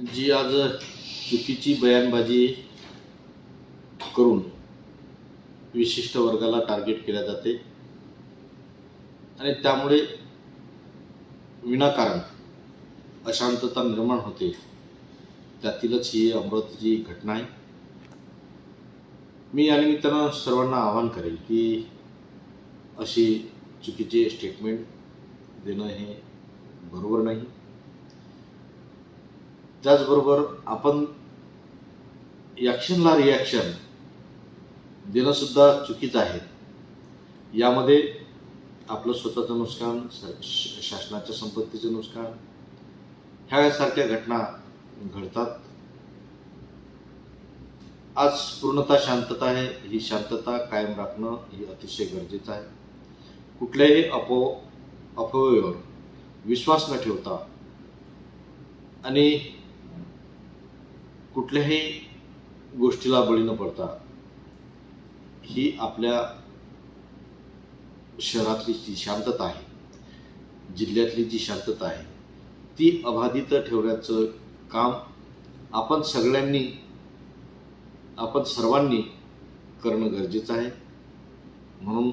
जी आज चुकीची बयानबाजी करून विशिष्ट वर्गाला टार्गेट केल्या जाते. आणि त्यामुळे विनाकारण अशांतता निर्माण होते. त्यातीलच ही अमरावतीची घटना आहे. मी या निमित्तानं सर्वांना आवाहन करेल की अशी चुकीचे स्टेटमेंट देणं हे बरोबर नाही. त्याचबरोबर आपण ॲक्शनला रिॲक्शन देणंसुद्धा चुकीचं आहे. यामध्ये आपलं स्वतःचं नुकसान श- शासनाच्या संपत्तीचं नुकसान ह्यासारख्या घटना घडतात. आज पूर्णतः शांतता आहे. ही शांतता कायम राखणं ही अतिशय गरजेचं आहे. कुठल्याही अपो अफवेवर विश्वास न ठेवता आणि कुठल्याही गोष्टीला बळी न पडता ही आपल्या शहरातली जी शांतता आहे जिल्ह्यातली जी शांतता आहे ती अबाधित ठेवण्याचं काम आपण सगळ्यांनी आपण सर्वांनी करणं गरजेचं आहे. म्हणून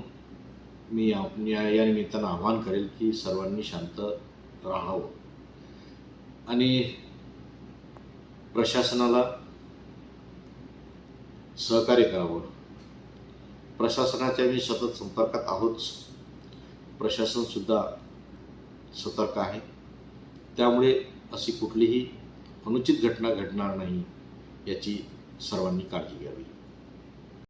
मी या या- निमित्तानं आवाहन करेल की सर्वांनी शांत राहावं. आणि प्रशासनाला सहकार्य करावं. प्रशासनाच्या मी सतत संपर्कात आहोत प्रशासनसुद्धा सतर्क आहे. त्यामुळे अशी कुठलीही अनुचित घटना घडणार नाही याची सर्वांनी काळजी घ्यावी.